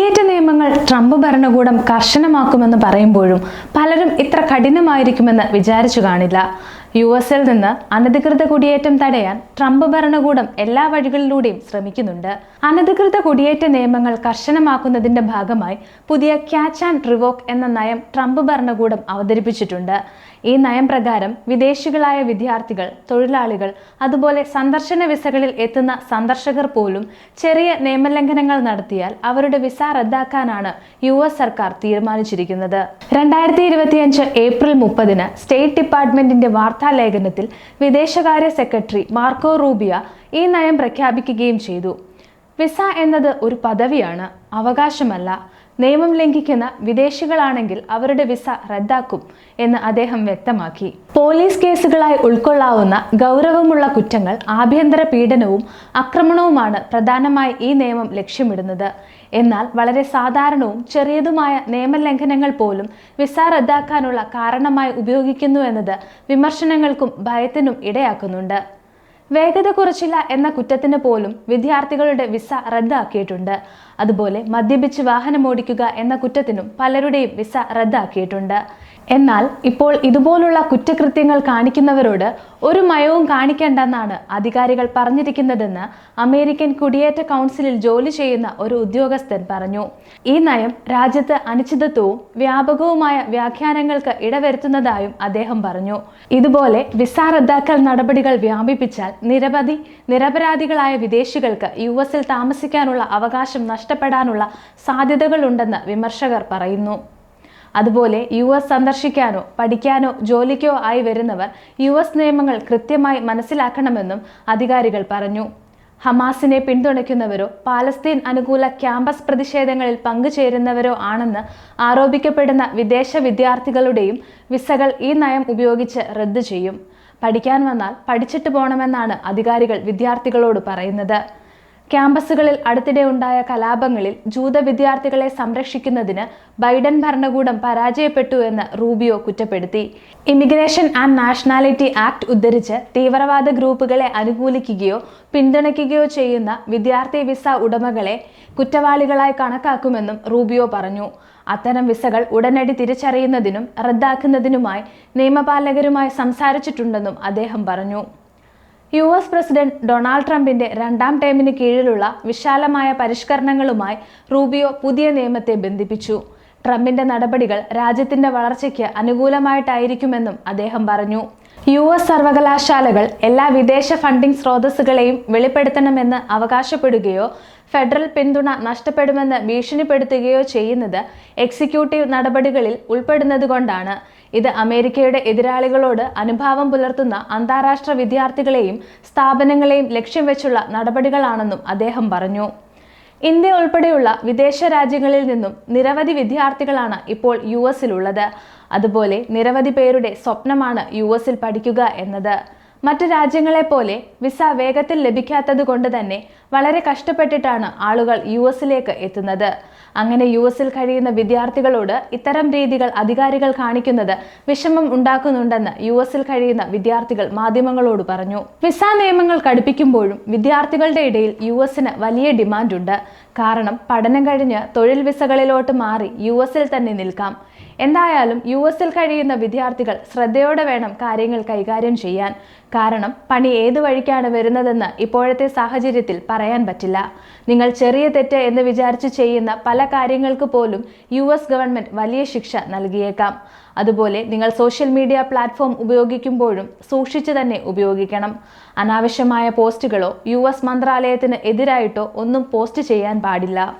കുടിയേറ്റ നിയമങ്ങൾ ട്രംപ് ഭരണകൂടം കർശനമാക്കുമെന്ന് പറയുമ്പോഴും പലരും ഇത്ര കഠിനമായിരിക്കുമെന്ന് വിചാരിച്ചു കാണില്ല. യു എസിൽ നിന്ന് അനധികൃത കുടിയേറ്റം തടയാൻ ട്രംപ് ഭരണകൂടം എല്ലാ വഴികളിലൂടെയും ശ്രമിക്കുന്നുണ്ട്. അനധികൃത കുടിയേറ്റ നിയമങ്ങൾ കർശനമാക്കുന്നതിന്റെ ഭാഗമായി പുതിയ ക്യാച്ച് ആൻഡ് റിവോക്ക് എന്ന നയം ട്രംപ് ഭരണകൂടം അവതരിപ്പിച്ചിട്ടുണ്ട്. ഈ നയം പ്രകാരം വിദേശികളായ വിദ്യാർത്ഥികൾ തൊഴിലാളികൾ അതുപോലെ സന്ദർശന വിസകളിൽ എത്തുന്ന സന്ദർശകർ പോലും ചെറിയ നിയമലംഘനങ്ങൾ നടത്തിയാൽ അവരുടെ വിസ റദ്ദാക്കാനാണ് യു എസ് സർക്കാർ തീരുമാനിച്ചിരിക്കുന്നത്. രണ്ടായിരത്തി ഇരുപത്തിയഞ്ച് ഏപ്രിൽ മുപ്പതിന് സ്റ്റേറ്റ് ഡിപ്പാർട്ട്മെന്റിന്റെ വാർത്താ ലേഖനത്തിൽ വിദേശകാര്യ സെക്രട്ടറി മാർക്കോ റൂബിയ ഈ നയം പ്രഖ്യാപിക്കുകയും ചെയ്തു. വിസ എന്നത് ഒരു പദവിയാണ് അവകാശമല്ല. നിയമം ലംഘിക്കുന്ന വിദേശികളാണെങ്കിൽ അവരുടെ വിസ റദ്ദാക്കും എന്ന് അദ്ദേഹം വ്യക്തമാക്കി. പോലീസ് കേസുകളായി ഉൾക്കൊള്ളാവുന്ന ഗൗരവമുള്ള കുറ്റങ്ങൾ ആഭ്യന്തര പീഡനവും ആക്രമണവുമാണ് പ്രധാനമായി ഈ നിയമം ലക്ഷ്യമിടുന്നത്. എന്നാൽ വളരെ സാധാരണവും ചെറിയതുമായ നിയമലംഘനങ്ങൾ പോലും വിസ റദ്ദാക്കാനുള്ള കാരണമായി ഉപയോഗിക്കുന്നു എന്നത് വിമർശനങ്ങൾക്കും ഭയത്തിനും ഇടയാക്കുന്നുണ്ട്. വേഗത കുറച്ചില്ല എന്ന കുറ്റത്തിന് പോലും വിദ്യാർത്ഥികളുടെ വിസ റദ്ദാക്കിയിട്ടുണ്ട്. അതുപോലെ മദ്യപിച്ച് വാഹനമോടിക്കുക എന്ന കുറ്റത്തിനും പലരുടെയും വിസ റദ്ദാക്കിയിട്ടുണ്ട്. എന്നാൽ ഇപ്പോൾ ഇതുപോലുള്ള കുറ്റകൃത്യങ്ങൾ കാണിക്കുന്നവരോട് ഒരു മയവും കാണിക്കേണ്ടെന്നാണ് അധികാരികൾ പറഞ്ഞിരിക്കുന്നതെന്ന് അമേരിക്കൻ കുടിയേറ്റ കൗൺസിലിൽ ജോലി ചെയ്യുന്ന ഒരു ഉദ്യോഗസ്ഥൻ പറഞ്ഞു. ഈ നയം രാജ്യത്ത് അനിശ്ചിതത്വവും വ്യാപകവുമായ വ്യാഖ്യാനങ്ങൾക്ക് ഇടവരുത്തുന്നതായും അദ്ദേഹം പറഞ്ഞു. ഇതുപോലെ വിസ റദ്ദാക്കൽ നടപടികൾ വ്യാപിപ്പിച്ചാൽ നിരവധി നിരപരാധികളായ വിദേശികൾക്ക് യു എസിൽ താമസിക്കാനുള്ള അവകാശം നഷ്ടപ്പെടാനുള്ള സാധ്യതകളുണ്ടെന്ന് വിമർശകർ പറയുന്നു. അതുപോലെ യു എസ് സന്ദർശിക്കാനോ പഠിക്കാനോ ജോലിക്കോ ആയി വരുന്നവർ യു എസ് നിയമങ്ങൾ കൃത്യമായി മനസ്സിലാക്കണമെന്നും അധികാരികൾ പറഞ്ഞു. ഹമാസിനെ പിന്തുണയ്ക്കുന്നവരോ പാലസ്തീൻ അനുകൂല ക്യാമ്പസ് പ്രതിഷേധങ്ങളിൽ പങ്കുചേരുന്നവരോ ആണെന്ന് ആരോപിക്കപ്പെടുന്ന വിദേശ വിദ്യാർത്ഥികളുടെയും വിസകൾ ഈ നയം ഉപയോഗിച്ച് റദ്ദു ചെയ്യും. പഠിക്കാൻ വന്നാൽ പഠിച്ചിട്ട് പോകണമെന്നാണ് അധികാരികൾ വിദ്യാർത്ഥികളോട് പറയുന്നത്. ക്യാമ്പസുകളിൽ അടുത്തിടെ ഉണ്ടായ കലാപങ്ങളിൽ ജൂത വിദ്യാർത്ഥികളെ സംരക്ഷിക്കുന്നതിന് ബൈഡൻ ഭരണകൂടം പരാജയപ്പെട്ടു എന്ന് റൂബിയോ കുറ്റപ്പെടുത്തി. ഇമിഗ്രേഷൻ ആൻഡ് നാഷണാലിറ്റി ആക്ട് ഉദ്ധരിച്ച് തീവ്രവാദ ഗ്രൂപ്പുകളെ അനുകൂലിക്കുകയോ പിന്തുണയ്ക്കുകയോ ചെയ്യുന്ന വിദ്യാർത്ഥി വിസ ഉടമകളെ കുറ്റവാളികളായി കണക്കാക്കുമെന്നും റൂബിയോ പറഞ്ഞു. അത്തരം വിസകൾ ഉടനടി തിരിച്ചറിയുന്നതിനും റദ്ദാക്കുന്നതിനുമായി നിയമപാലകരുമായി സംസാരിച്ചിട്ടുണ്ടെന്നും അദ്ദേഹം പറഞ്ഞു. യു എസ് പ്രസിഡന്റ് ഡൊണാൾഡ് ട്രംപിന്റെ രണ്ടാം ടേമിന് കീഴിലുള്ള വിശാലമായ പരിഷ്കരണങ്ങളുമായി റൂബിയോ പുതിയ നിയമത്തെ ബന്ധിപ്പിച്ചു. ട്രംപിന്റെ നടപടികൾ രാജ്യത്തിന്റെ വളർച്ചയ്ക്ക് അനുകൂലമായിട്ടായിരിക്കുമെന്നും അദ്ദേഹം പറഞ്ഞു. യു എസ് സർവകലാശാലകൾ എല്ലാ വിദേശ ഫണ്ടിംഗ് സ്രോതസ്സുകളെയും വെളിപ്പെടുത്തണമെന്ന് അവകാശപ്പെടുകയോ ഫെഡറൽ പിന്തുണ നഷ്ടപ്പെടുമെന്ന് ഭീഷണിപ്പെടുത്തുകയോ ചെയ്യുന്നത് എക്സിക്യൂട്ടീവ് നടപടികളിൽ ഉൾപ്പെടുന്നതുകൊണ്ടാണ്. ഇത് അമേരിക്കയുടെ എതിരാളികളോട് അനുഭാവം പുലർത്തുന്ന അന്താരാഷ്ട്ര വിദ്യാർത്ഥികളെയും സ്ഥാപനങ്ങളെയും ലക്ഷ്യം വെച്ചുള്ള നടപടികളാണെന്നും അദ്ദേഹം പറഞ്ഞു. ഇന്ത്യ ഉൾപ്പെടെയുള്ള വിദേശ രാജ്യങ്ങളിൽ നിന്നും നിരവധി വിദ്യാർത്ഥികളാണ് ഇപ്പോൾ യു എസിലുള്ളത് അതുപോലെ നിരവധി പേരുടെ സ്വപ്നമാണ് യു എസിൽ പഠിക്കുക എന്നത്. മറ്റ് രാജ്യങ്ങളെ പോലെ വിസ വേഗത്തിൽ ലഭിക്കാത്തത് കൊണ്ട് തന്നെ വളരെ കഷ്ടപ്പെട്ടിട്ടാണ് ആളുകൾ യു എസിലേക്ക് എത്തുന്നത്. അങ്ങനെ യു എസിൽ കഴിയുന്ന വിദ്യാർത്ഥികളോട് ഇത്തരം രീതികൾ അധികാരികൾ കാണിക്കുന്നത് വിഷമം ഉണ്ടാക്കുന്നുണ്ടെന്ന് യു എസിൽ കഴിയുന്ന വിദ്യാർത്ഥികൾ മാധ്യമങ്ങളോട് പറഞ്ഞു. വിസ നിയമങ്ങൾ കടുപ്പിക്കുമ്പോഴും വിദ്യാർത്ഥികളുടെ ഇടയിൽ യു എസിന് വലിയ ഡിമാൻഡുണ്ട്. കാരണം പഠനം കഴിഞ്ഞ് തൊഴിൽ വിസകളിലോട്ട് മാറി യു എസിൽ തന്നെ നിൽക്കാം. എന്തായാലും യു എസിൽ കഴിയുന്ന വിദ്യാർത്ഥികൾ ശ്രദ്ധയോടെ വേണം കാര്യങ്ങൾ കൈകാര്യം ചെയ്യാൻ. കാരണം പണി ഏത് വഴിക്കാണ് വരുന്നതെന്ന് ഇപ്പോഴത്തെ സാഹചര്യത്തിൽ പറയാൻ പറ്റില്ല. നിങ്ങൾ ചെറിയ തെറ്റ് എന്ന് വിചാരിച്ച് ചെയ്യുന്ന പല കാര്യങ്ങൾക്ക് പോലും യു എസ് ഗവൺമെന്റ് വലിയ ശിക്ഷ നൽകിയേക്കാം. അതുപോലെ നിങ്ങൾ സോഷ്യൽ മീഡിയ പ്ലാറ്റ്ഫോം ഉപയോഗിക്കുമ്പോഴും സൂക്ഷിച്ചു തന്നെ ഉപയോഗിക്കണം. അനാവശ്യമായ പോസ്റ്റുകളോ യു എസ് മന്ത്രാലയത്തിന് എതിരായിട്ടോ ഒന്നും പോസ്റ്റ് ചെയ്യാൻ പാടില്ല.